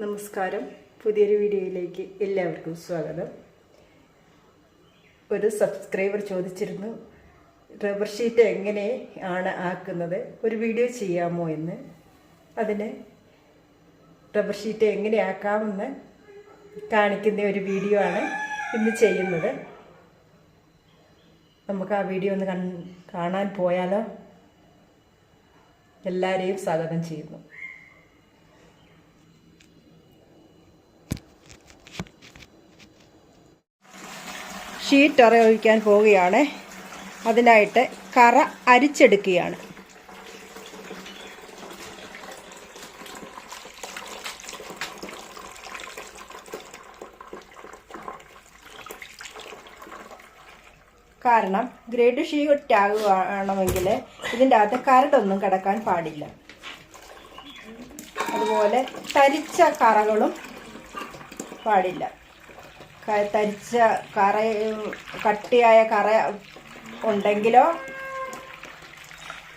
നമസ്കാരം. പുതിയൊരു വീഡിയോയിലേക്ക് എല്ലാവർക്കും സ്വാഗതം. ഒരു സബ്സ്ക്രൈബർ ചോദിച്ചിരുന്നു റബ്ബർ ഷീറ്റ് എങ്ങനെ ആണ് ആക്കുന്നത്? ഒരു വീഡിയോ ചെയ്യാമോ എന്ന്. അതിന് റബ്ബർ ഷീറ്റ് എങ്ങനെ ആക്കാമെന്ന് കാണിക്കുന്ന ഒരു വീഡിയോ ആണ് ഇന്ന് ചെയ്യുന്നത്. നമുക്ക് ആ വീഡിയോ ഒന്ന് കാണാൻ പോയാലോ? എല്ലാവരെയും സ്വാഗതം ചെയ്യുന്നു. ഷീറ്റ് അറ ഒഴിക്കാൻ പോവുകയാണ്. അതിനായിട്ട് കറ അരിച്ചെടുക്കുകയാണ്. കാരണം ഗ്രേഡ് ഷീറ്റ് ആകുകയാണെങ്കിൽ ഇതിന്റെ അകത്ത് കരടൊന്നും കിടക്കാൻ പാടില്ല. അതുപോലെ തരിച്ച കറകളും പാടില്ല. തരിച്ച കറ കട്ടിയായ കറ ഉണ്ടെങ്കിലോ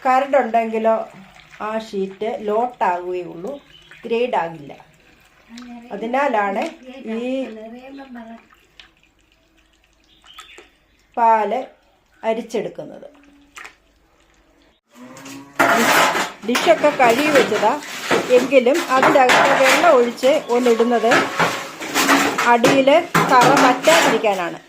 കരടുണ്ടെങ്കിലോ ആ ഷീറ്റ് ലോട്ടാകുകയുള്ളൂ ഗ്രേഡ് ആകില്ല. അതിനാലാണ് ഈ പാൽ അരിച്ചെടുക്കുന്നത്. ഡിഷൊക്കെ കഴുകി വെച്ചതാ. എങ്കിലും അതിന്റെ അകത്ത് വെള്ളം ഒഴിച്ച് ഒന്നിടുന്നത് അടിയിൽ കറ പറ്റാതിരിക്കാനാണ്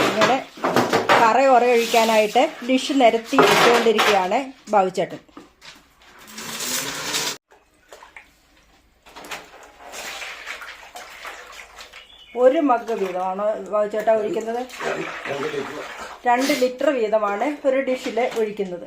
ഇങ്ങനെ കറ ഉറയൊഴിക്കാനായിട്ട് ഡിഷ് നിരത്തി ഇട്ടുകൊണ്ടിരിക്കുകയാണ് ബാബുച്ചേട്ടൻ ഒരു മഗ് വീതമാണ് ബാബുച്ചേട്ട ഒഴിക്കുന്നത്? രണ്ട് ലിറ്റർ വീതമാണ് ഒരു ഡിഷിൽ ഒഴിക്കുന്നത്.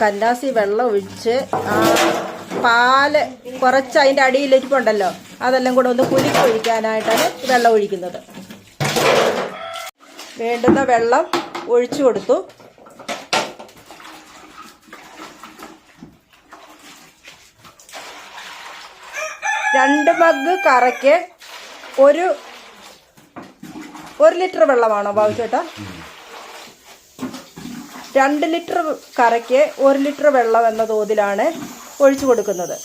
കന്നാസി വെള്ളം ഒഴിച്ച് ആ പാൽ കുറച്ച് അതിന്റെ അടിയിലിരിപ്പുണ്ടല്ലോ അതെല്ലാം കൂടെ ഒന്ന് കുലുക്കി ഒഴിക്കാനായിട്ടാണ് വെള്ളം ഒഴിക്കുന്നത്. വേണ്ടുന്ന വെള്ളം ഒഴിച്ചു കൊടുത്തു. രണ്ട് മഗ് കറയ്ക്ക് ഒരു ഒരു ലിറ്റർ വെള്ളമാണോ ബാബു ചേട്ടാ രണ്ട് ലിറ്റർ കറയ്ക്ക് ഒരു ലിറ്റർ വെള്ളം എന്ന തോതിലാണ് ഒഴിച്ചു കൊടുക്കുന്നത്.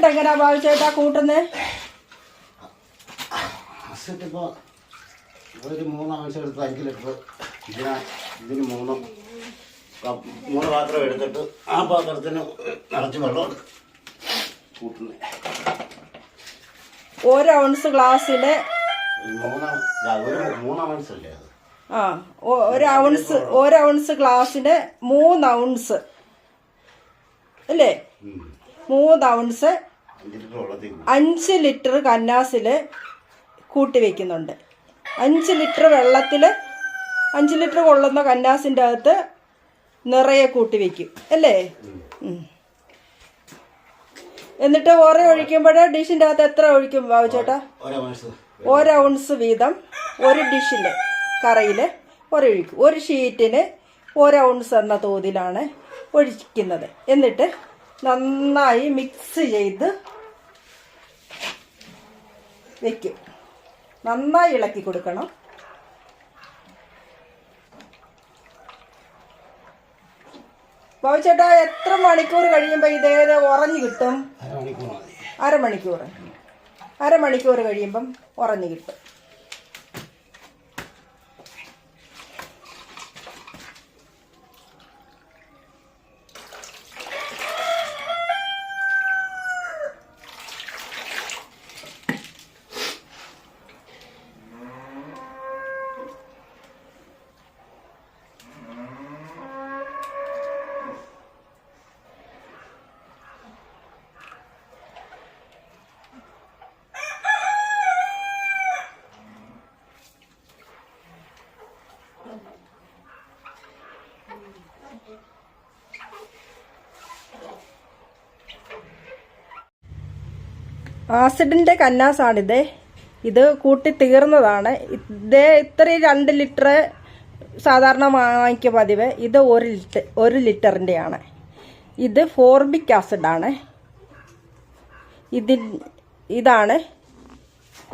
ആസിഡ് എങ്ങനെയാ ഭാവിച്ചേട്ടാ കൂട്ടുന്നത് ഇപ്പോൾ ഒരു മൂന്ന് ആവശ്യം എടുത്ത് അഞ്ച് ലിറ്റർ ഇതിന് ഇതിന് മൂന്ന് മൂന്ന് പാത്രം എടുത്തിട്ട് ആ പാത്രത്തിന് നിറച്ച് വെള്ളം കൂട്ടുന്നത് ഒരു ഔൺസ് അത്? ആ ഒരു ഔൺസ് ഒരു ഔൺസ് ഗ്ലാസ്സിന് മൂന്ന് ഔൺസ് അല്ലേ? മൂന്ന് ഔൺസ് അഞ്ച് ലിറ്റർ കന്നാസിൽ കൂട്ടി വെക്കുന്നുണ്ട്. അഞ്ച് ലിറ്റർ വെള്ളത്തിൽ അഞ്ച് ലിറ്റർ കൊള്ളുന്ന കന്നാസിന്റെ അകത്ത് നിറയെ കൂട്ടി വെക്കും. അല്ലേ? എന്നിട്ട് ഓരോ ഒഴിക്കുമ്പോഴേ ഡിഷിന്റെ അകത്ത് എത്ര ഒഴിക്കും ബാബുചേട്ടാ ഓരോ ഔൺസ് വീതം ഒരു ഡിഷിൽ കറിയിൽ ഒരൊഴിക്കും ഒരു ഷീറ്റിന് ഒരു ഔൺസ് എന്ന തോതിലാണ് ഒഴിക്കുന്നത്. എന്നിട്ട് നന്നായി മിക്സ് ചെയ്ത് വെക്കും. നന്നായി ഇളക്കി കൊടുക്കണം. ബാബുച്ചേട്ടാ എത്ര മണിക്കൂർ കഴിയുമ്പോൾ ഇതേത് ഉറഞ്ഞു കിട്ടും? അരമണിക്കൂർ. അരമണിക്കൂർ കഴിയുമ്പം ഉറഞ്ഞു കിട്ടും. ആസിഡിന്റെ കന്നാസാണിത്. ഇത് കൂട്ടി തീർന്നതാണ് ഇതേ ഇത്രയും രണ്ട് ലിറ്റർ സാധാരണ വാങ്ങിക്കുക പതിവ്. ഇത് ഒരു ലിറ്റർ ഒരു ലിറ്ററിന്റെയാണ് ഇത് ഫോർബിക് ആസിഡാണ്. ഇതിൽ ഇതാണ്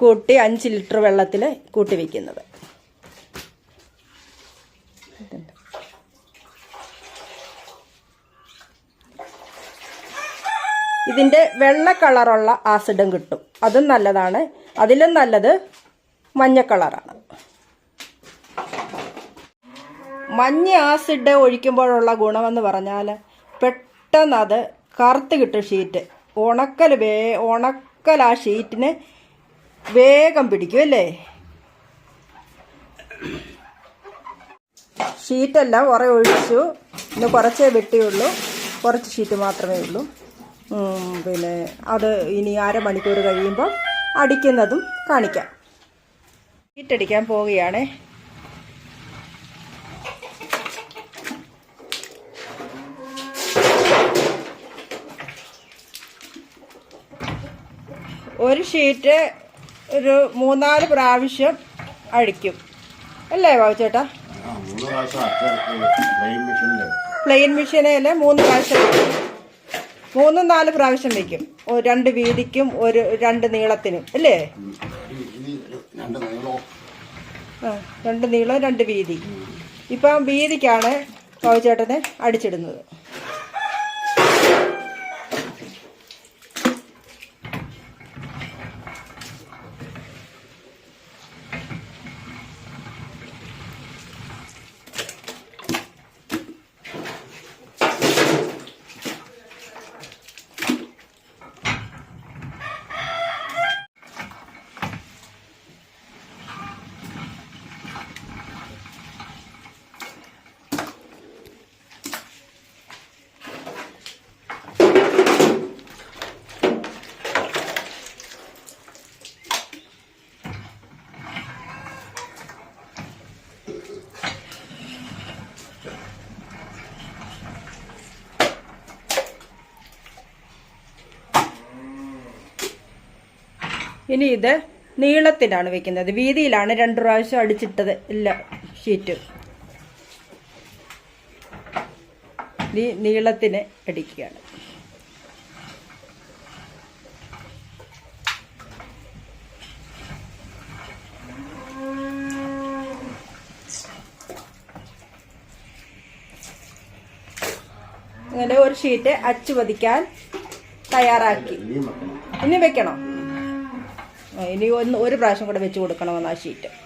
കൂട്ടി അഞ്ച് ലിറ്റർ വെള്ളത്തിൽ കൂട്ടി വയ്ക്കുന്നത് ഇതിന്റെ വെള്ള കളറുള്ള ആസിഡും കിട്ടും. അതും നല്ലതാണ്. അതിലും നല്ലത് മഞ്ഞ കളറാണ്. മഞ്ഞ ആസിഡ് ഒഴിക്കുമ്പോഴുള്ള ഗുണമെന്ന് പറഞ്ഞാൽ പെട്ടെന്ന് അത് കറുത്ത് കിട്ടും ഷീറ്റ്. ഉണക്കൽ വേ ഉണക്കൽ ആ ഷീറ്റിന് വേഗം പിടിക്കും അല്ലേ? ഷീറ്റെല്ലാം കുറേ ഒഴിച്ചു ഇന്ന് കുറച്ചേ വെട്ടിയുള്ളൂ. കുറച്ച് ഷീറ്റ് മാത്രമേ ഉള്ളൂ. പിന്നെ അത് ഇനി അരമണിക്കൂർ കഴിയുമ്പോൾ അടിക്കുന്നതും കാണിക്കാം. ഇട്ടടിക്കാൻ പോവുകയാണ്. ഒരു ഷീറ്റ് ഒരു മൂന്നാൽ പ്രാവശ്യം അഴിക്കും അല്ലേ ബാബുച്ചേട്ടാ ചേട്ടാ പ്ലെയിൻ മെഷീനിൽ മൂന്ന് പ്രാവശ്യം മൂന്നും നാല് പ്രാവശ്യം വെക്കും. രണ്ട് വീതിക്കും ഒരു രണ്ട് നീളത്തിനും അല്ലേ? രണ്ട് നീളം രണ്ട് വീതി. ഇപ്പം വീതിക്കാണ് ബാബുചേട്ടനെ അടിച്ചിടുന്നത്. ഇനി ഇത് നീളത്തിലാണ് വെക്കുന്നത്. വീതിയിലാണ് രണ്ട് പ്രാവശ്യം അടിച്ചിട്ടത് ഇല്ല ഷീറ്റ് ഇനി നീളത്തിന് അടിക്കുകയാണ്. അങ്ങനെ ഒരു ഷീറ്റ് അച്ചു പതിക്കാൻ തയ്യാറാക്കി ഇനി വെക്കണം? ഇനി ഒന്ന് ഒരു പ്രാവശ്യം കൂടെ വെച്ച് കൊടുക്കണമെന്ന് ആ ഷീറ്റ്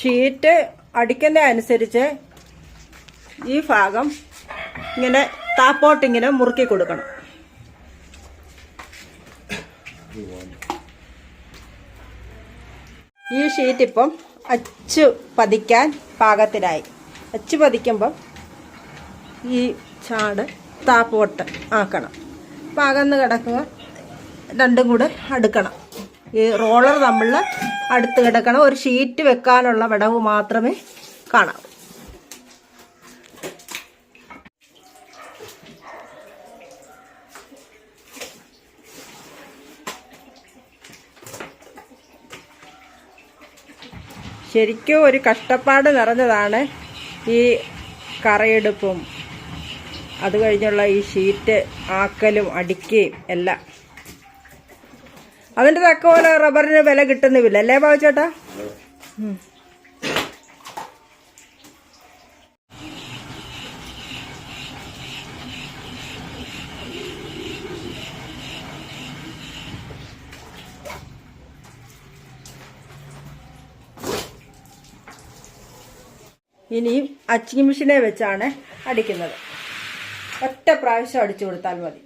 ഷീറ്റ് അടിക്കുന്ന അനുസരിച്ച് ഈ ഭാഗം ഇങ്ങനെ താപ്പോട്ടിങ്ങനെ മുറുക്കി കൊടുക്കണം. ഈ ഷീറ്റ് ഇപ്പം അച്ചു പതിക്കാൻ പാകത്തിനായി. അച്ചു പതിക്കുമ്പം ഈ ചാട് താപ്പോട്ട് ആക്കണം. പാകന്ന് കിടക്കുക രണ്ടും കൂടെ അടുക്കണം. ഈ റോളർ നമ്മൾ അടുത്ത് കിടക്കണം ഒരു ഷീറ്റ് വെക്കാനുള്ള വിടവ് മാത്രമേ കാണാം ശരിക്കും ഒരു കഷ്ടപ്പാട് നിറഞ്ഞതാണ് ഈ കറയെടുപ്പും. അത് കഴിഞ്ഞുള്ള ഈ ഷീറ്റ് ആക്കലും അടിക്കുകയും എല്ലാം. അതിന്റെ തക്ക പോലെ റബ്ബറിന് വില കിട്ടുന്നില്ല. അല്ലേ ബാബുചേട്ടാ. ഇനിയും അച്ചിങ് മെഷീനെ വെച്ചാണ് അടിക്കുന്നത്. ഒറ്റ പ്രാവശ്യം അടിച്ചു കൊടുത്താൽ മതി.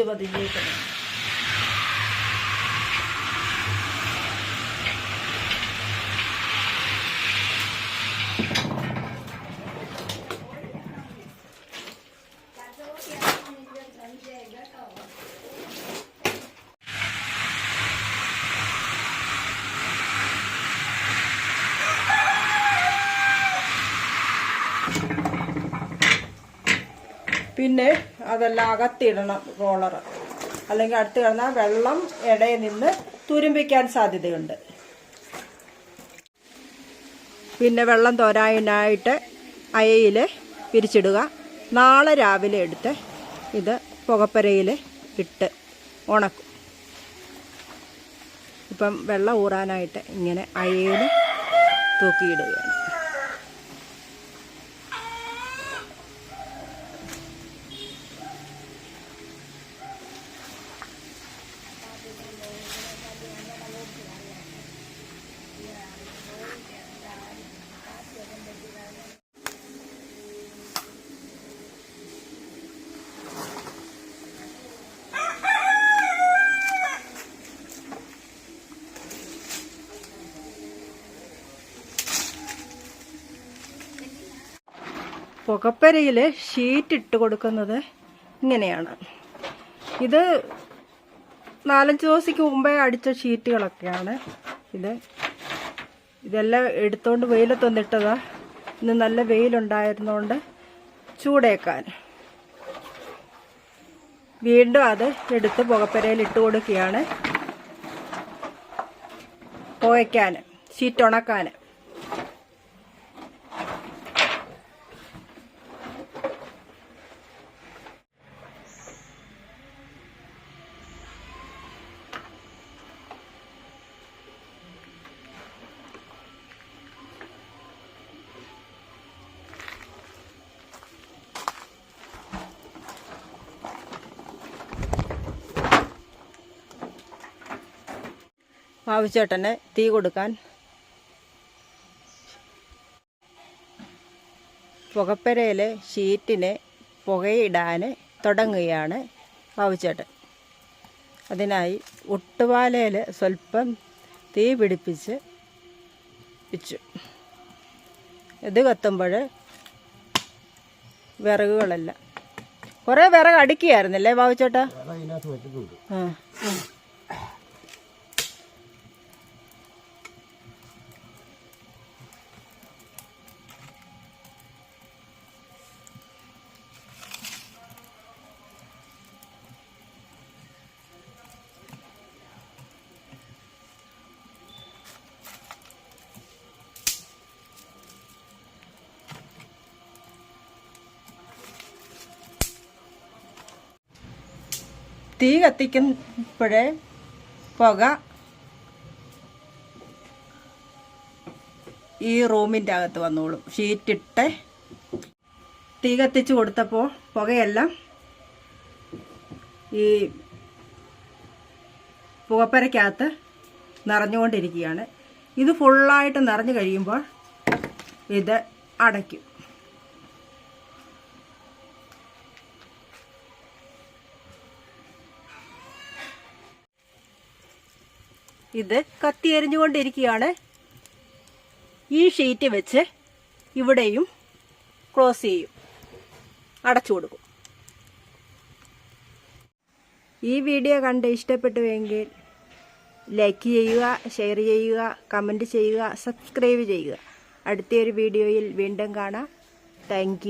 ഉണ്ട്. അച്ച് പതിഞ്ഞേക്കുന്നു പിന്നെ അതെല്ലാം അകത്തിടണം റോളർ അല്ലെങ്കിൽ അടുത്ത് കിടന്നാൽ വെള്ളം ഇടയിൽ നിന്ന് തുരുമ്പിക്കാൻ സാധ്യതയുണ്ട്. പിന്നെ വെള്ളം തോരാനായിട്ട് അയയിൽ പിരിച്ചിടുക നാളെ രാവിലെ എടുത്ത് ഇത് പുകപ്പരയിൽ ഇട്ട് ഉണക്കും. ഇപ്പം വെള്ളം ഊറാനായിട്ട് ഇങ്ങനെ അയയിൽ തൂക്കിയിടുകയാണ്. പുകപ്പരയിൽ ഷീറ്റ് ഇട്ട് കൊടുക്കുന്നത് ഇങ്ങനെയാണ്. ഇത് നാലഞ്ച് ദിവസത്തേക്ക് മുമ്പേ അടിച്ച ഷീറ്റുകളൊക്കെയാണ് ഇത് ഇതെല്ലാം എടുത്തുകൊണ്ട് വെയിലത്ത് വെയിലത്തൊന്നിട്ടതാ ഇന്ന് നല്ല വെയിലുണ്ടായിരുന്നോണ്ട് ചൂടേക്കാൻ. വീണ്ടും അത് എടുത്ത് പുകപ്പരയിൽ ഇട്ട് കൊടുക്കുകയാണ്. പുകയ്ക്കാൻ ഷീറ്റ് ഉണക്കാൻ മാവിച്ചേട്ടന് തീ കൊടുക്കാൻ പുകപ്പരയിലെ ഷീറ്റിന് പുകയിടാൻ തുടങ്ങുകയാണ് മാവിച്ചേട്ടൻ അതിനായി ഒട്ടുപാലയിൽ സ്വല്പം തീ പിടിപ്പിച്ച് വെച്ചു. ഇത് കത്തുമ്പോൾ വിറകുകളെല്ലാം. കുറേ വിറക് അടുക്കിയായിരുന്നല്ലേ ബാബുച്ചേട്ടാ? ആ. തീ കത്തിക്കുമ്പോഴേ പുക ഈ റൂമിന്റെ അകത്ത് വന്നോളും. ഷീറ്റിട്ട് തീ കത്തിച്ച് കൊടുത്തപ്പോൾ പുകയെല്ലാം ഈ പുകപ്പരക്കകത്ത് നിറഞ്ഞുകൊണ്ടിരിക്കുകയാണ്. ഇത് ഫുള്ളായിട്ട് നിറഞ്ഞു കഴിയുമ്പോൾ ഇത് അടയ്ക്കും. ഇത് കത്തി എരിഞ്ഞുകൊണ്ടിരിക്കുകയാണ് ഈ ഷീറ്റ് വെച്ച് ഇവിടെയും ക്ലോസ് ചെയ്യും. അടച്ചു കൊടുക്കും. ഈ വീഡിയോ കണ്ട് ഇഷ്ടപ്പെട്ടുവെങ്കിൽ ലൈക്ക് ചെയ്യുക ഷെയർ ചെയ്യുക കമന്റ് ചെയ്യുക സബ്സ്ക്രൈബ് ചെയ്യുക. അടുത്തൊരു വീഡിയോയിൽ വീണ്ടും കാണാം. താങ്ക്